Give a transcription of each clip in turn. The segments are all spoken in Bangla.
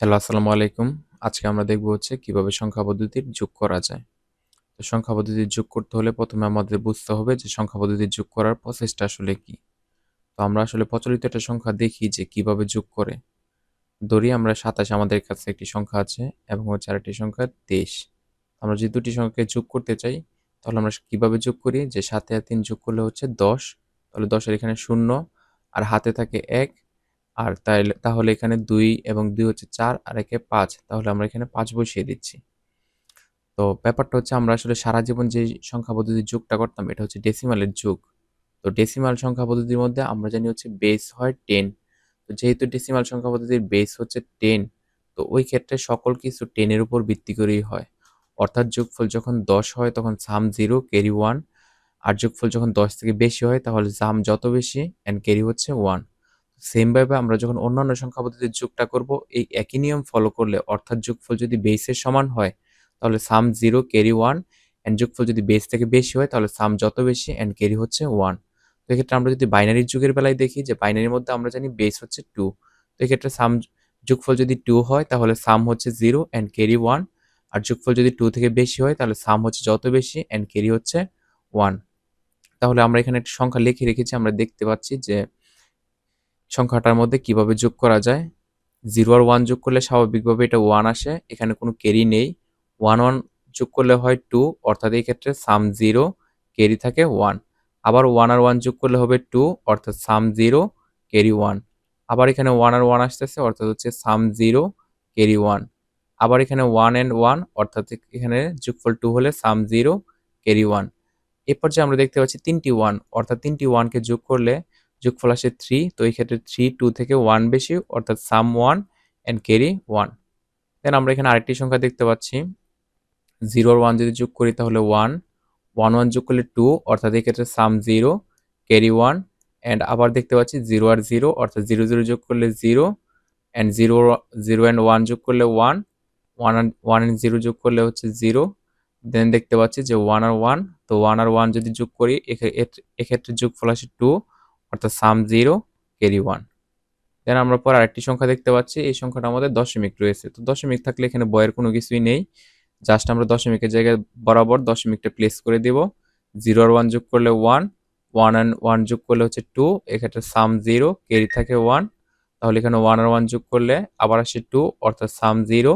হ্যালো, আসসালামু আলাইকুম। আজকে আমরা দেখব হচ্ছে কীভাবে সংখ্যা পদ্ধতির যোগ করা যায়। তো সংখ্যা পদ্ধতির যোগ করতে হলে প্রথমে আমাদের বুঝতে হবে যে সংখ্যা পদ্ধতির যোগ করার প্রসেসটা আসলে কি। তো আমরা আসলে প্রচলিত একটা সংখ্যা দেখি যে কীভাবে যোগ করে। ধরি আমরা সাতাশ আমাদের কাছে একটি সংখ্যা আছে এবং হচ্ছে আরেকটি সংখ্যা তেইশ। আমরা যদি দুটি সংখ্যাকে যোগ করতে চাই, তাহলে আমরা কীভাবে যোগ করি? যে সাথে আর তিন যোগ করলে হচ্ছে দশ। তাহলে দশের এখানে শূন্য আর হাতে থাকে এক। আর তাইলে, তাহলে এখানে দুই এবং দুই হচ্ছে চার, আর একে পাঁচ। তাহলে আমরা এখানে পাঁচ বসিয়ে দিচ্ছি। তো ব্যাপারটা হচ্ছে আমরা আসলে সারা জীবন যে সংখ্যা পদ্ধতির যুগটা করতাম, এটা হচ্ছে ডেসিমালের যুগ। তো ডেসিমাল সংখ্যা পদ্ধতির মধ্যে আমরা জানি হচ্ছে বেস হয় টেন তো যেহেতু ডেসিমাল সংখ্যা পদ্ধতির বেস হচ্ছে টেন তো ওই ক্ষেত্রে সকল কিছু টেনের উপর ভিত্তি করেই হয়। অর্থাৎ যোগফল যখন দশ হয়, তখন সাম জিরো ক্যারি ওয়ান আর যোগফল যখন দশ থেকে বেশি হয়, তাহলে সাম যত বেশি অ্যান্ড ক্যারি হচ্ছে ওয়ান সেমভাবে আমরা যখন অন্যান্য সংখ্যা পদ্ধতির যোগটা করব, এই একই নিয়ম ফলো করলে অর্থাৎ যোগফল যদি বেসের সমান হয়, তাহলে sum zero carry one and যোগফল যদি বেস থেকে বেশি হয়, তাহলে সাম যত বেশি অ্যান্ড ক্যারি হচ্ছে ওয়ান তো এক্ষেত্রে আমরা যদি বাইনারির যুগের বেলায় দেখি, যে বাইনারির মধ্যে আমরা জানি বেস হচ্ছে টু তো এক্ষেত্রে সাম যোগফল যদি টু হয়, তাহলে সাম হচ্ছে জিরো অ্যান্ড ক্যারি ওয়ান আর যোগফল যদি টু থেকে বেশি হয়, তাহলে সাম হচ্ছে যত বেশি অ্যান্ড ক্যারি হচ্ছে ওয়ান তাহলে আমরা এখানে একটা সংখ্যা লিখে রেখেছি, আমরা দেখতে পাচ্ছি যে সংখ্যাটার মধ্যে কীভাবে যোগ করা যায়? জিরো আর ওয়ান যোগ করলে স্বাভাবিকভাবে এটা ওয়ান আসে, এখানে কোনো ক্যারি নেই। ওয়ান ওয়ান যোগ করলে হয় টু, অর্থাৎ এই ক্ষেত্রে সাম জিরো ক্যারি থাকে ওয়ান আবার ওয়ান আর ওয়ান যোগ করলে হবে টু, অর্থাৎ সাম জিরো ক্যারি ওয়ান আবার এখানে ওয়ান আর ওয়ান আসতেছে, অর্থাৎ হচ্ছে সাম জিরো ক্যারি ওয়ান আবার এখানে ওয়ান অ্যান্ড ওয়ান অর্থাৎ এখানে যোগফল টু হলে সাম জিরো ক্যারি ওয়ান এরপর যে আমরা দেখতে পাচ্ছি তিনটি ওয়ান অর্থাৎ তিনটি ওয়ানকে যোগ করলে যোগফল আসে থ্রি তো এই ক্ষেত্রে থ্রি টু থেকে ওয়ান বেশি, অর্থাৎ sum one and carry one then আমরা এখানে আরেকটি সংখ্যা দেখতে পাচ্ছি। জিরো ওয়ান যদি যোগ করি তাহলে ওয়ান ওয়ান ওয়ান যোগ করলে টু অর্থাৎ এই ক্ষেত্রে sum zero carry one and আবার দেখতে পাচ্ছি জিরো আর জিরো অর্থাৎ জিরো জিরো যোগ করলে zero and zero zero and one যোগ করলে one one one and zero যোগ করলে হচ্ছে জিরো দেন দেখতে পাচ্ছি যে ওয়ান আর ওয়ান তো ওয়ান আর ওয়ান যদি যোগ করি এক্ষেত্রে যোগফল আসে টু অর্থাৎ sum zero carry one then আমরা পর আরেকটি সংখ্যা দেখতে পাচ্ছি। এই সংখ্যাটা আমাদের দশমিক রয়েছে। তো দশমিক থাকলে এখানে বয়ের কোনো কিছুই নেই। জাস্ট আমরা দশমিকের জায়গায় বরাবর দশমিকটা প্লেস করে দিব। জিরো আর ওয়ান যোগ করলে ওয়ান ওয়ান অ্যান্ড ওয়ান যোগ করলে হচ্ছে টু এক্ষেত্রে সাম জিরো ক্যারি থাকে ওয়ান তাহলে এখানে ওয়ান আর ওয়ান যোগ করলে আবার আসে টু অর্থাৎ সাম জিরো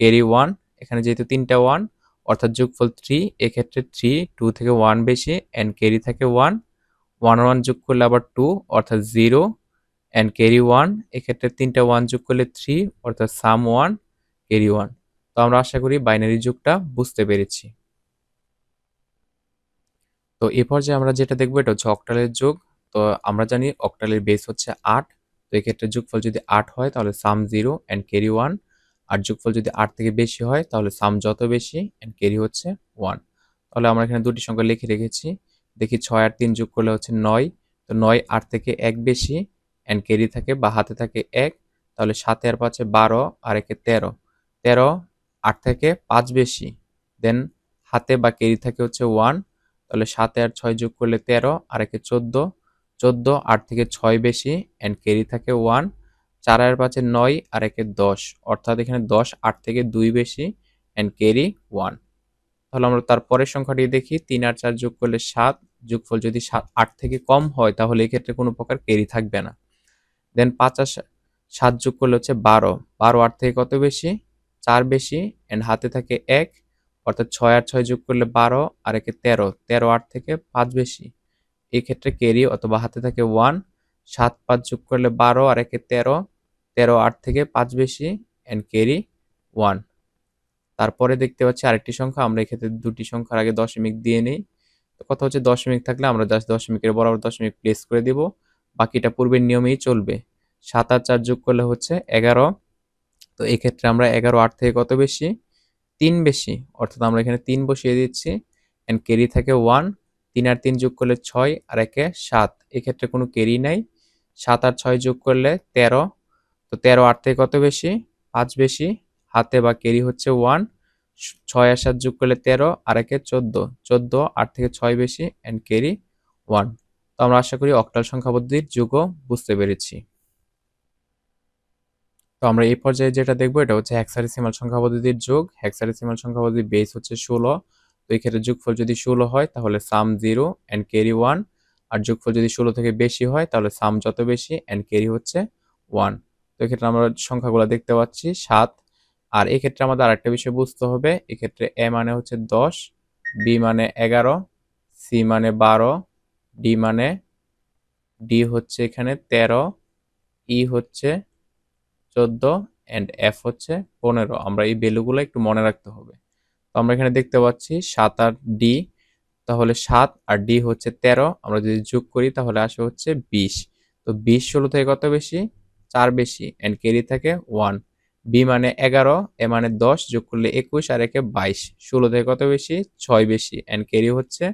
ক্যারি ওয়ান এখানে যেহেতু তিনটা ওয়ান অর্থাৎ যোগফল থ্রি এক্ষেত্রে থ্রি টু থেকে ওয়ান বেশি অ্যান্ড ক্যারি থাকে ওয়ান ওয়ান ওয়ান যোগ করলে আবার টু অর্থাৎ জিরো অ্যান্ড ক্যারি ওয়ান এক্ষেত্রে তিনটা ওয়ান যোগ করলে থ্রি অর্থাৎ সাম ওয়ান ক্যারি ওয়ান তো আমরা আশা করি বাইনারি যুগটা বুঝতে পেরেছি। তো এ পর্যায়ে আমরা যেটা দেখব, এটা হচ্ছে অক্টালের যুগ। তো আমরা জানি অক্টালের বেস হচ্ছে আট। তো এক্ষেত্রে যোগফল যদি আট হয়, তাহলে sum zero and carry one আর যোগফল যদি আট থেকে বেশি হয়, তাহলে সাম যত বেশি অ্যান্ড ক্যারি হচ্ছে ওয়ান তাহলে আমরা এখানে দুটি সংখ্যা লিখে রেখেছি। দেখি ছয় আর তিন যোগ করলে হচ্ছে নয়। তো নয় আট থেকে এক বেশি অ্যান্ড ক্যারি থাকে বা হাতে থাকে এক, তাহলে সাতে আর পাঁচে বারো, আর একে তেরো। তেরো আট থেকে পাঁচ বেশি দেন হাতে বা ক্যারি থাকে হচ্ছে ওয়ান তাহলে সাতে আর ছয় যোগ করলে তেরো, আর একে চোদ্দ। চোদ্দ আট থেকে ছয় বেশি অ্যান্ড ক্যারি থাকে ওয়ান চার আর পাঁচে নয়, আর একে দশ। অর্থাৎ এখানে দশ আট থেকে দুই বেশি অ্যান্ড ক্যারি ওয়ান তাহলে আমরা তার পরের সংখ্যাটি দেখি, তিন আর চার যোগ করলে সাত যোগফল যদি সাত, আট থেকে কম হয়, তাহলে এক্ষেত্রে কোনো প্রকার ক্যারি থাকবে না। দেন পাঁচ আর সাত যোগ করলে হচ্ছে বারো। বারো আট থেকে কত বেশি? চার বেশি। অ্যান্ড হাতে থাকে এক, অর্থাৎ ছয় আর ছয় যোগ করলে বারো, আর একে তেরো। তেরো আট থেকে পাঁচ বেশি। এই ক্ষেত্রে ক্যারি অথবা হাতে থাকে ওয়ান সাত পাঁচ যোগ করলে বারো, আর একে তেরো। তেরো আট থেকে পাঁচ বেশি। অ্যান্ড ক্যারি ওয়ান তারপরে দেখতে পাচ্ছি আরেকটি সংখ্যা। আমরা এক্ষেত্রে দুটি সংখ্যার আগে দশমিক দিয়ে নিই। কথা হচ্ছে দশমিক থাকলে আমরা জাস্ট দশমিকের বরাবর দশমিক প্লেস করে দিব। বাকিটা পূর্বের নিয়মেই চলবে। সাত আর চার যোগ করলে হচ্ছে এগারো। তো এক্ষেত্রে আমরা এগারো আট থেকে কত বেশি? তিন বেশি। অর্থাৎ আমরা এখানে তিন বসিয়ে দিচ্ছি। অ্যান্ড কেরি থাকে ওয়ান তিন আর তিন যোগ করলে ছয় আর একে সাত। এক্ষেত্রে কোনো কেরি নাই। সাত আর ছয় যোগ করলে তেরো। তো তেরো আট থেকে কত বেশি? পাঁচ বেশি। হাতে বা কেরি হচ্ছে ওয়ান ছয় আর সাত যোগ করলে তেরো, আর একে চোদ্দ। চোদ্দ, আট থেকে ছয় বেশি অ্যান্ড কেরি ওয়ান তো আমরা আশা করি অক্টাল সংখ্যা পদ্ধতির যুগও বুঝতে পেরেছি। তো আমরা এই পর্যায়ে যেটা দেখব, এটা হচ্ছে হেক্সাডেসিমাল সংখ্যা পদ্ধতির যোগ। হেক্সাডেসিমাল সংখ্যা পদ্ধতির বেস হচ্ছে ষোলো। তো এই ক্ষেত্রে যোগফল যদি ষোলো হয়, তাহলে sum zero and carry one আর যোগফল যদি ষোলো থেকে বেশি হয়, তাহলে সাম যত বেশি অ্যান্ড ক্যারি হচ্ছে ওয়ান তো এক্ষেত্রে আমরা সংখ্যাগুলো দেখতে পাচ্ছি, সাত আর এক্ষেত্রে আমাদের আরেকটা বিষয় বুঝতে হবে, এক্ষেত্রে এ মানে হচ্ছে দশ, বি মানে এগারো, সি মানে বারো, ডি মানে ডি হচ্ছে এখানে তেরো, ই হচ্ছে চোদ্দ অ্যান্ড এফ হচ্ছে পনেরো। আমরা এই ভ্যালুগুলো একটু মনে রাখতে হবে। তো আমরা এখানে দেখতে পাচ্ছি সাত আর ডি, তাহলে সাত আর ডি হচ্ছে তেরো। আমরা যদি যোগ করি, তাহলে আসে হচ্ছে বিশ। তো বিশ ষোলো থেকে কত বেশি? চার বেশি অ্যান্ড ক্যারি থাকে ওয়ান বি মানে এগারো, এ মানে দশ যোগ করলে একুশ, আর একে বাইশ। ষোলো থেকে কত বেশি? ছয় বেশি। অ্যান্ড ক্যারি হচ্ছে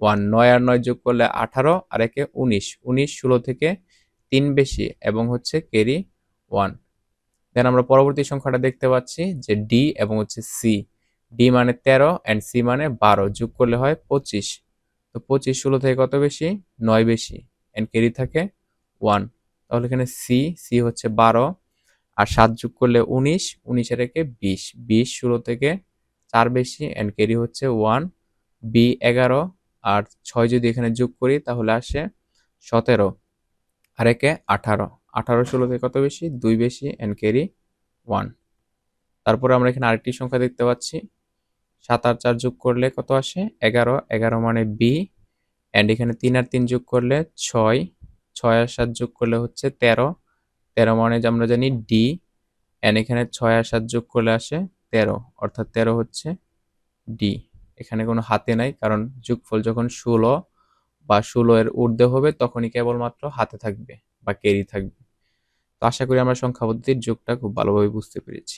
ওয়ান নয় আর নয় যোগ করলে আঠারো, আর একে উনিশ। উনিশ, ষোলো থেকে তিন বেশি এবং হচ্ছে ক্যারি ওয়ান দেন আমরা পরবর্তী সংখ্যাটা দেখতে পাচ্ছি যে ডি এবং হচ্ছে সি ডি মানে তেরো অ্যান্ড সি মানে বারো, যোগ করলে হয় পঁচিশ। তো পঁচিশ, ষোলো থেকে কত বেশি? নয় বেশি। অ্যান্ড ক্যারি থাকে ওয়ান তাহলে এখানে সি সি হচ্ছে বারো আর সাত যোগ করলে উনিশ উনিশের একে বিশ। বিশ ষোলো থেকে চার বেশি অ্যান্ড ক্যারি হচ্ছে ওয়ান বি এগারো, আর ছয় যদি এখানে যোগ করি তাহলে আসে সতেরো, আর একে আঠারো। আঠারো ষোলো থেকে কত বেশি? দুই বেশি অ্যান্ড ক্যারি ওয়ান তারপরে আমরা এখানে আরেকটি সংখ্যা দেখতে পাচ্ছি। সাত আর চার যোগ করলে কত আসে? এগারো। এগারো মানে বি অ্যান্ড এখানে তিন আর তিন যোগ করলে ছয়। ছয় আর সাত যোগ করলে হচ্ছে তেরো। তেরো মানে আমরা জানি ডি এন এখানে ছয় আর সাত যোগ করলে আসে তেরো, অর্থাৎ তেরো হচ্ছে ডি এখানে কোনো হাতে নাই, কারণ যোগফল যখন ষোলো বা ষোলো এর ঊর্ধ্বে হবে, তখনই কেবলমাত্র হাতে থাকবে বা ক্যারি থাকবে। তো আশা করি আমরা সংখ্যা পদ্ধতির যোগটা খুব ভালোভাবে বুঝতে পেরেছি।